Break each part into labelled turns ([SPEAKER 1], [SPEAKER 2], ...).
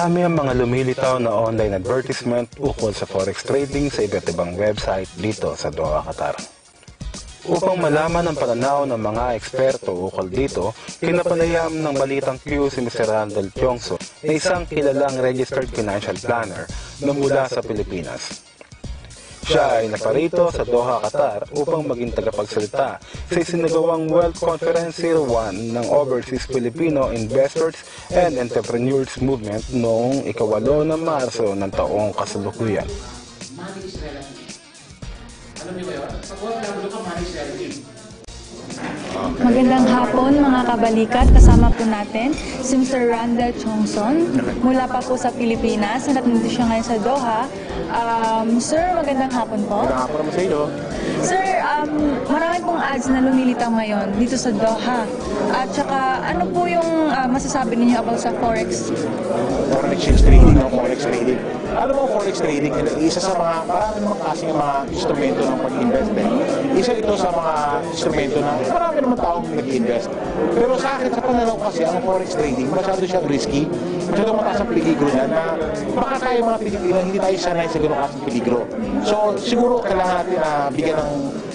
[SPEAKER 1] Marami ang mga lumilitaw na online advertisement ukol sa forex trading sa iba't ibang website dito sa Doha, Qatar. Upang malaman ang pananaw ng mga eksperto ukol dito, kinapanayam ng Balitang Q si Mr. Randall Tiongso na isang kilalang registered financial planner na mula sa Pilipinas. Siya ay naparito sa Doha, Qatar upang maging tagapagsalita sa isinagawang World Conference 01 ng Overseas Filipino Investors and Entrepreneurs Movement noong ikawalo ng Marso ng taong kasalukuyan.
[SPEAKER 2] Magandang hapon mga kabalikat. Kasama po natin si Mr. Randall Chongson mula pa po sa Pilipinas. At nandito siya ngayon sa Doha. Um, sir, magandang hapon po.
[SPEAKER 3] Nakapura mo sa iyo.
[SPEAKER 2] Sir, um, marami pong ads na lumilitaw ngayon dito sa Doha. At saka, ano po yung ah, masasabi ninyo about sa Forex?
[SPEAKER 3] Foreign exchange trading o forex trading. Alam mo, forex trading, isa sa mga, marami naman klaseng mga instrumento ng pag-invest eh. Isa ito sa mga instrumento na marami naman taong nag-invest. Pero sa akin, sa pananaw kasi, ang forex trading, masyado siyang risky, masyado mataas ang peligro niya na baka tayo mga Pilipino, hindi tayo sanay sa ganung klaseng peligro. So, siguro kailangan natin na bigyan ng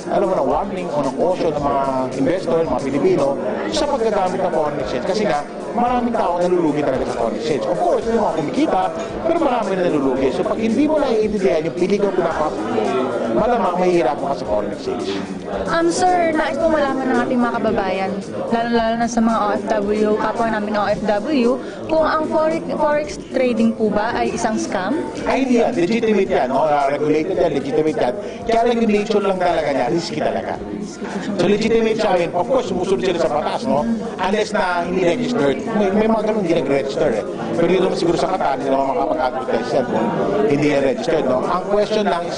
[SPEAKER 3] alam mo na warning o ng caution ng mga investor, mga Pilipino sa paggagamit ng foreign exchange. Kasi nga, maraming tao nalulugi talaga sa foreign exchange. Of course, may mga kumikita, pero marami na nalulugi. So pag hindi mo naiintindihan yung peligro pinapasok malamang mahihirapan ka sa foreign exchange.
[SPEAKER 2] Um, sir, nais pong malaman ng ating mga kababayan, lalo-lalo na sa mga OFW, kapwa namin OFW, kung ang forex, forex trading po ba ay isang scam?
[SPEAKER 3] Ay, hindi yan. Legitimate yan. No? Uh, regulated yan, legitimate yan. Kaya nature lang talaga niya, risky talaga. So legitimate siya. I mean, of course, sumusunod sila sa batas, no? Unless na hindi registered. May, may mga ganun hindi nag-register eh. Pero dito naman siguro sa Qatar, hindi naman makapag-advertise yan kung hindi yan registered, no? Ang question lang is,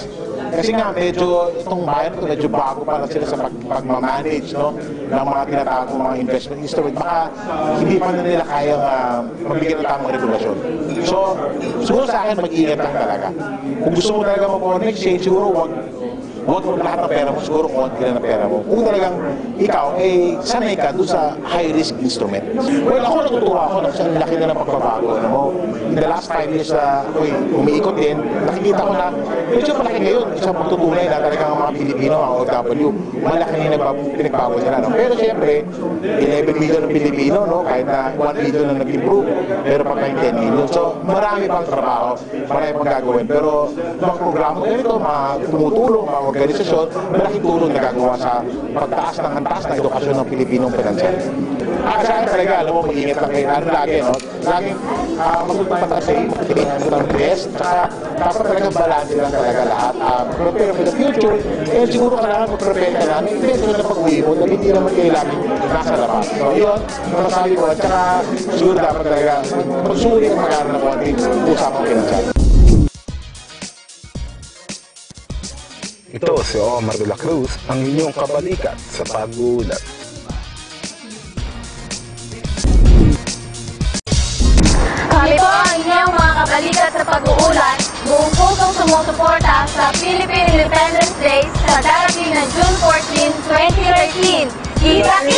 [SPEAKER 3] kasi nga medyo itong bayan ko medyo bago pa lang sila sa pag, pagmamanage no ng mga tinatago mga investment instrument. Baka hindi pa na nila kaya uh, mabigyan ng tamang regulasyon. So siguro sa akin mag-ingat lang talaga. Kung gusto mo talaga mag-foreign exchange siguro wag Mo lahat ng pera mo, siguro konti lang ng pera mo. Kung talagang ikaw, eh, sanay ka doon sa high-risk instrument. Well, ako natutuwa ako kasi ang laki na ng pagbabago. Ano mo, in the last five years na uh, ako'y umiikot din, nakikita ko na medyo malaki ngayon. Isang pagtutunay na talagang ang mga Pilipino, mga OW, malaki na pinagbago nila. No? Pero siyempre, 11 million ng Pilipino, no? kahit na 1 million na nag-improve, pero pa tayong 10 million. So, marami pang trabaho, marami pang gagawin. Pero mga programa ganito, mga tumutulong, mga organisasyon, malaking tulong na gagawa sa pagtaas ng antas ng edukasyon ng Pilipinong pinansyal. At sa akin talaga, alam mo, mag-ingat lang kayo. Ano lagi, no? Laging uh, magpapataas sa iyo, ng best, tsaka dapat talaga balance lang talaga lahat. Uh, prepare for the future, eh siguro kailangan mag-prepare ka namin. Eventually na pag-uwi mo, na hindi naman kayo lagi nasa labas. So, yun, masasabi ko. At saka, siguro dapat talaga magsuli ang mag-aaral ng konti usapang pinansyal.
[SPEAKER 1] Ito si Omar de la Cruz, ang inyong kabalikat sa pag-uulat.
[SPEAKER 4] Kami po ang inyong mga kabalikat sa pag-uulat, buong pusong sumusuporta sa Philippine Independence Day sa darating na June 14, 2013. Kita-kita!